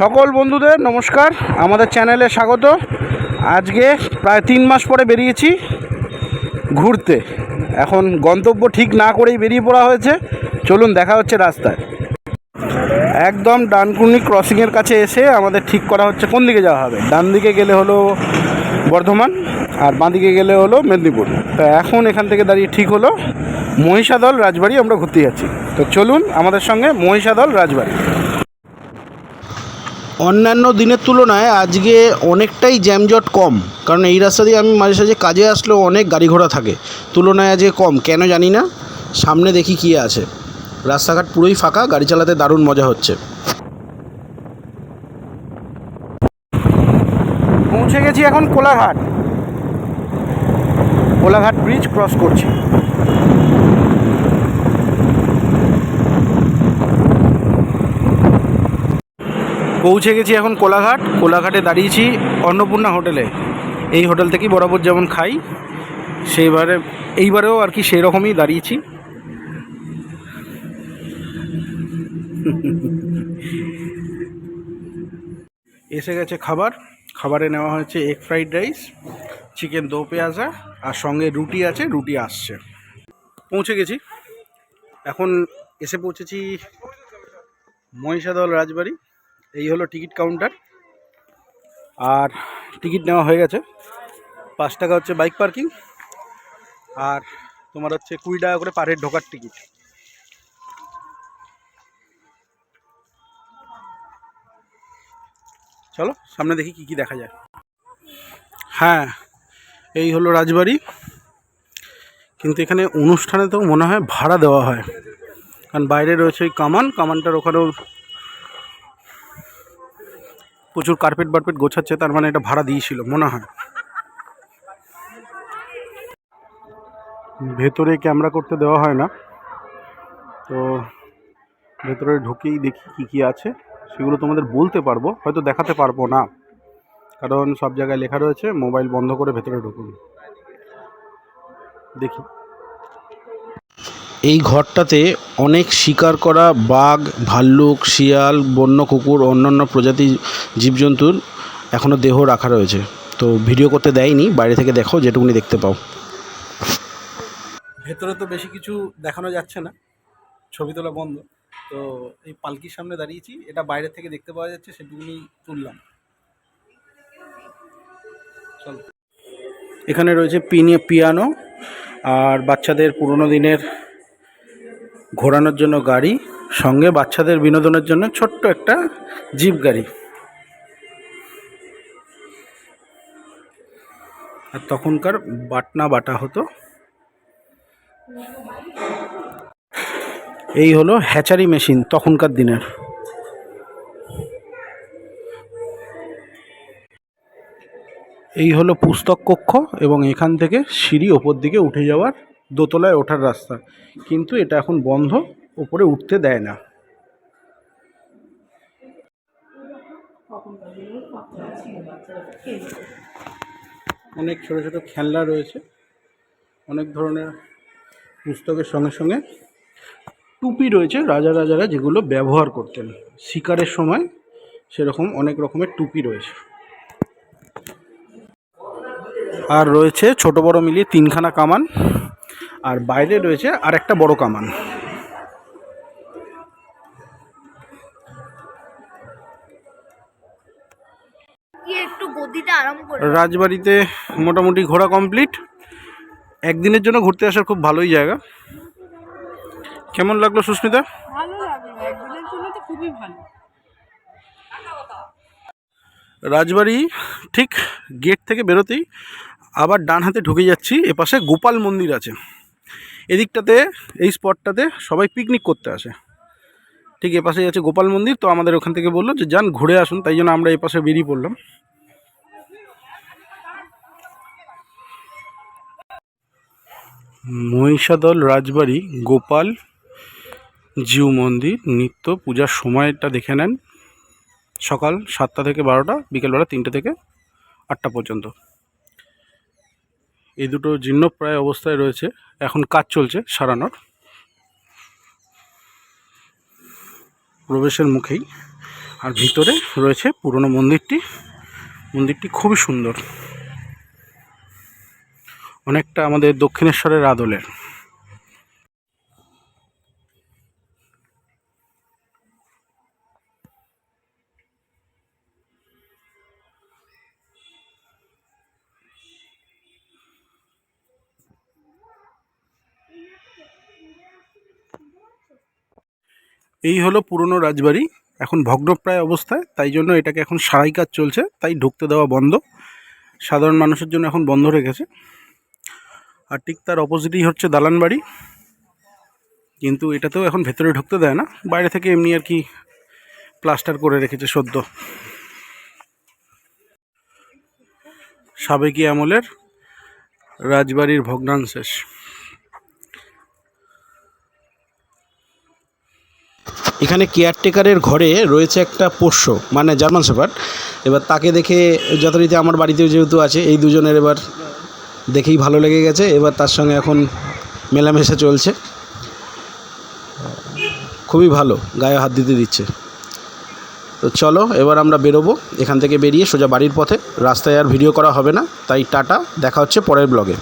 সকল বন্ধুদের নমস্কার। আমাদের চ্যানেলে স্বাগত। আজকে প্রায় তিন মাস পরে বেরিয়েছি ঘুরতে। এখন গন্তব্য ঠিক না করেই বেরিয়ে পড়া হয়েছে। চলুন দেখা হচ্ছে রাস্তায়। একদম ডানকুনি ক্রসিংয়ের কাছে এসে আমাদের ঠিক করা হচ্ছে কোন দিকে যাওয়া হবে? ডান দিকে গেলে হলো বর্ধমান আর বাঁ দিকে গেলে হলো মেদিনীপুর। তো এখন এখান থেকে দাঁড়িয়ে ঠিক হলো মহিষাদল রাজবাড়ি, আমরা ঘুরতে যাচ্ছি। তো চলুন আমাদের সঙ্গে মহিষাদল রাজবাড়ি। অন্যান্য দিনের তুলনায় আজকে অনেকটাই জ্যামজট কম। কারণ এই রাস্তা দিয়ে আমি মাঝে সাঝে কাজে আসলেও অনেক গাড়ি ঘোড়া থাকে। তুলনায় আজকে কম। কেন জানি না। সামনে দেখি কী আছে। রাস্তাঘাট পুরোই ফাঁকা, গাড়ি চালাতে দারুণ মজা হচ্ছে। পৌঁছে গেছি এখন কোলাঘাট কোলাঘাট ব্রিজ ক্রস করছি। পৌঁছে গেছি এখন কোলাঘাট। কোলাঘাটে দাঁড়িয়েছি অন্নপূর্ণা হোটেলে। এই হোটেল থেকেই বরাবর যেমন খাই, সেইবারে এইবারেও আর কি সেই রকমই দাঁড়িয়েছি। এসে গেছে খাবার। খাবারে নেওয়া হয়েছে এগ ফ্রাইড রাইস চিকেন দো পেঁয়াজা, আর সঙ্গে রুটি আছে, রুটি আসছে। পৌঁছে গেছি। এখন এসে পৌঁছেছি মহিষাদল রাজবাড়ি। এই হলো টিকিট কাউন্টার। আর টিকিট নেওয়া হয়ে গেছে। পাঁচ টাকা হচ্ছে বাইক পার্কিং। আর তোমার হচ্ছে কুড়ি টাকা করে পার হেড ঢোকার টিকিট। চলো, সামনে দেখি কি কি দেখা যায়। হ্যাঁ এই হলো রাজবাড়ি। কিন্তু এখানে অনুষ্ঠানে তো মনে হয় ভাড়া দেওয়া হয়। কারণ বাইরে রয়েছে ওই কামান। কামানটার ওখানেও প্রচুর কার্পেট বার্পেট গোছাচ্ছে, তার মানে এটা ভাড়া দিয়েছিল, মনে হয়। ভেতরে ক্যামেরা করতে দেওয়া হয় না। তো ভেতরে ঢুকেই দেখি কি কি আছে, সেগুলো তোমাদের বলতে পারব, হয়তো দেখাতে পারব না। কারণ সব জায়গায় লেখা রয়েছে মোবাইল বন্ধ করে ভেতরে ঢুকুন। দেখি। এই ঘরটাতে অনেক শিকার করা বাঘ, ভাল্লুক, শিয়াল, বন্য কুকুর, অন্যান্য প্রজাতি জীবজন্তুর এখনও দেহ রাখা রয়েছে। তো ভিডিও করতে দেয়নি, বাইরে থেকে দেখো, যেটুকুনি দেখতে পাও। ভেতরে তো বেশি কিছু দেখানো যাচ্ছে না, ছবি তোলা বন্ধ। তো এই পালকির সামনে দাঁড়িয়েছি, এটা বাইরে থেকে দেখতে পাওয়া যাচ্ছে, সেটুকুনি তুললাম। চলো। এখানে রয়েছে পিয়ানো, আর বাচ্চাদের পুরোনো দিনের ঘোরানোর জন্য গাড়ি, সঙ্গে বাচ্চাদের বিনোদনের জন্য ছোট্ট একটা জিপ গাড়ি। আর তখনকার বাটনা বাটা হতো। এই হলো হ্যাচারি মেশিন তখনকার দিনের। এই হলো পুস্তক কক্ষ এবং এখান থেকে সিঁড়ি ওপর দিকে উঠে যাওয়ার দোতলায় ওঠার রাস্তা। কিন্তু এটা এখন বন্ধ ওপরে উঠতে দেয় না। অনেক ছোট ছোট খেলনা রয়েছে। অনেক ধরনের পুস্তকের সঙ্গে সঙ্গে টুপি রয়েছে। রাজা রাজারা যেগুলো ব্যবহার করতেন। শিকারের সময় সেরকম অনেক রকমের টুপি রয়েছে। আর রয়েছে ছোট বড় মিলিয়ে তিনখানা কামান। আর বাইরে রয়েছে আর একটা বড় কামান। গিয়ে একটু গদিতে আরাম করে রাজবাড়িতে মোটামুটি ঘোরা কমপ্লিট। একদিনের জন্য ঘুরতে আসার খুব ভালোই জায়গা। কেমন লাগল সুস্মিতা? ভালো লাগল একদিনের জন্য তো খুবই ভালো। রাজবাড়ি ঠিক গেট থেকে বেরোতেই আবার ডান হাতে ঢুকে যাচ্ছি এপাশে গোপাল মন্দির আছে। এদিকটাতে, এই স্পটটাতে সবাই পিকনিক করতে আসে। ঠিক এপাশেই আছে গোপাল মন্দির, তো আমাদের ওখান থেকে বলল যে, যান, ঘুরে আসুন। তাই জন্য আমরা এপাশে বেরিয়ে পড়লাম। মহিষাদল রাজবাড়ি, গোপাল জিউ মন্দির, নিত্য পূজার সময়টা দেখে নেন। সকাল সাতটা থেকে বারোটা, বিকেলবেলা তিনটে থেকে আটটা পর্যন্ত। এই দুটো জীর্ণপ্রায় অবস্থায় রয়েছে। এখন কাজ চলছে সারানোর। প্রবেশের মুখেই। আর ভিতরে রয়েছে পুরনো মন্দিরটি। মন্দিরটি খুবই সুন্দর। অনেকটা আমাদের দক্ষিণেশ্বরের আদলের। এই হলো পুরনো রাজবাড়ি। এখন ভগ্নপ্রায় অবস্থায়, তাই জন্য এটাকে এখন সারাই কাজ চলছে, তাই ঢুকতে দেওয়া বন্ধ। সাধারণ মানুষের জন্য এখন বন্ধ রেখেছে আর ঠিক তার অপোজিটেই হচ্ছে দালান বাড়ি কিন্তু এটাতেও এখন ভেতরে ঢুকতে দেয় না, বাইরে থেকে এমনি আর কি প্লাস্টার করে রেখেছে সদ্য। সাবেকি আমলের রাজবাড়ির ভগ্নাংশেষ এখানে কেয়ারটেকারের ঘরে রয়েছে একটা পোষ্য মানে জার্মান শেপার্ড এবার তাকে দেখে যথারীতি আমার বাড়িতেও যেহেতু আছে, এই দুজনের এবার দেখেই ভালো লেগে গেছে। এবার তার সঙ্গে এখন মেলামেশা চলছে। খুবই ভালো, গায়ে হাত দিতে দিচ্ছে। তো চলো, এবার আমরা বেরোবো। এখান থেকে বেরিয়ে সোজা বাড়ির পথে। রাস্তায় আর ভিডিও করা হবে না। তাই টাটা, দেখা হচ্ছে পরের ব্লগে।